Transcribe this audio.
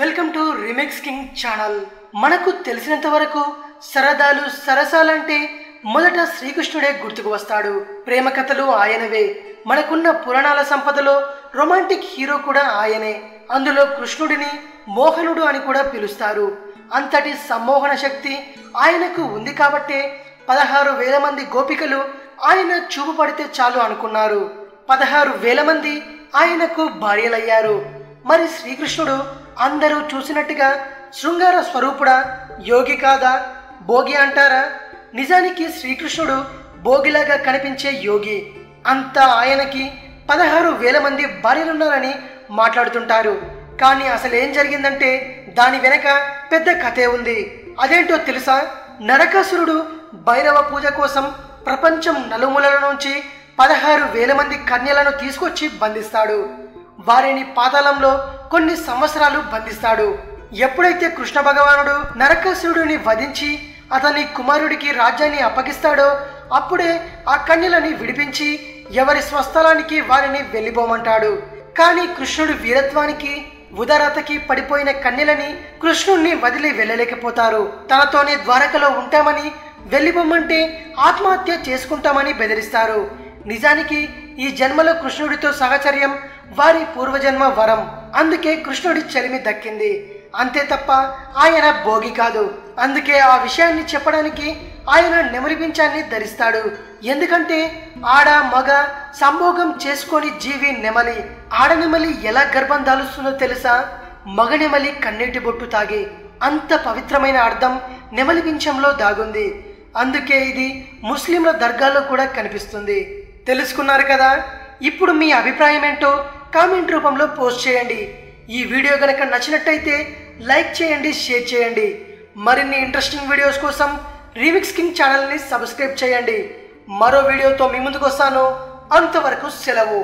Welcome to remix king channel. మనకు తెలిసినంత వరకు సరదాలు సరసాలంటే మొదట శ్రీకృష్ణుడే గుర్తుకు వస్తాడు. ప్రేమ కథలు ఆయనవే. మనకున్న పురాణాల సంపదలో రొమాంటిక్ హీరో కూడా ఆయనే. అందులో కృష్ణుడిని మోహనుడు అని కూడా పిలుస్తారు. అంతటి సమ్మోహన శక్తి ఆయనకు ఉంది కాబట్టే పదహారు వేల మంది గోపికలు ఆయన చూపు పడితే చాలు అనుకున్నారు. పదహారు వేల మంది ఆయనకు భార్యలయ్యారు. మరి శ్రీకృష్ణుడు అందరూ చూసినట్టుగా శృంగార స్వరూపుడా యోగి కాదా భోగి అంటారా? నిజానికి శ్రీకృష్ణుడు భోగిలాగా కనిపించే యోగి. అంతా ఆయనకి పదహారు వేల మంది భార్యలున్నారని మాట్లాడుతుంటారు. కానీ అసలేం జరిగిందంటే దాని వెనక పెద్ద కథే ఉంది. అదేంటో తెలుసా? నరకాసురుడు భైరవ పూజ కోసం ప్రపంచం నలుమూలల నుంచి పదహారు వేల మంది కన్యలను తీసుకొచ్చి బంధిస్తాడు. వారిని పాతాళంలో కొన్ని సంవత్సరాలు బంధిస్తాడు. ఎప్పుడైతే కృష్ణ భగవానుడు నరకాసురుడిని వధించి అతని కుమారుడికి రాజ్యాన్ని అప్పగిస్తాడో అప్పుడే ఆ కన్యలని విడిపించి ఎవరి స్వస్థలానికి వారిని వెళ్ళిపోమంటాడు. కానీ కృష్ణుడు వీరత్వానికి ఉదారతకి పడిపోయిన కన్యలని కృష్ణుణ్ణి వదిలి వెళ్ళలేకపోతారు. తనతోనే ద్వారకలో ఉంటామని వెళ్ళిపోమంటే ఆత్మహత్య చేసుకుంటామని బెదిరిస్తారు. నిజానికి ఈ జన్మలో కృష్ణుడితో సహచర్యం వారి పూర్వజన్మ వరం. అందుకే కృష్ణుడి చలిమి దక్కింది. అంతే తప్ప ఆయన భోగి కాదు. అందుకే ఆ విషయాన్ని చెప్పడానికి ఆయన నెమలిపించాన్ని ధరిస్తాడు. ఎందుకంటే ఆడ మగ సంభోగం చేసుకొని జీవి నెమలి ఆడ నెమలి ఎలా గర్భం దాలుస్తుందో తెలుసా? మగ నెమలి కన్నీటి బొట్టు తాగి అంత పవిత్రమైన అర్థం నెమలిపించంలో దాగుంది. అందుకే ఇది ముస్లింల దర్గాలో కూడా కనిపిస్తుంది. తెలుసుకున్నారు కదా? ఇప్పుడు మీ అభిప్రాయం ఏంటో కామెంట్ రూపంలో పోస్ట్ చేయండి. ఈ వీడియో కనుక నచ్చినట్టయితే లైక్ చేయండి షేర్ చేయండి. మరిన్ని ఇంట్రెస్టింగ్ వీడియోస్ కోసం రీమిక్స్ కింగ్ ఛానల్ని సబ్స్క్రైబ్ చేయండి. మరో వీడియోతో మీ ముందుకు వస్తాను. అంతవరకు సెలవు.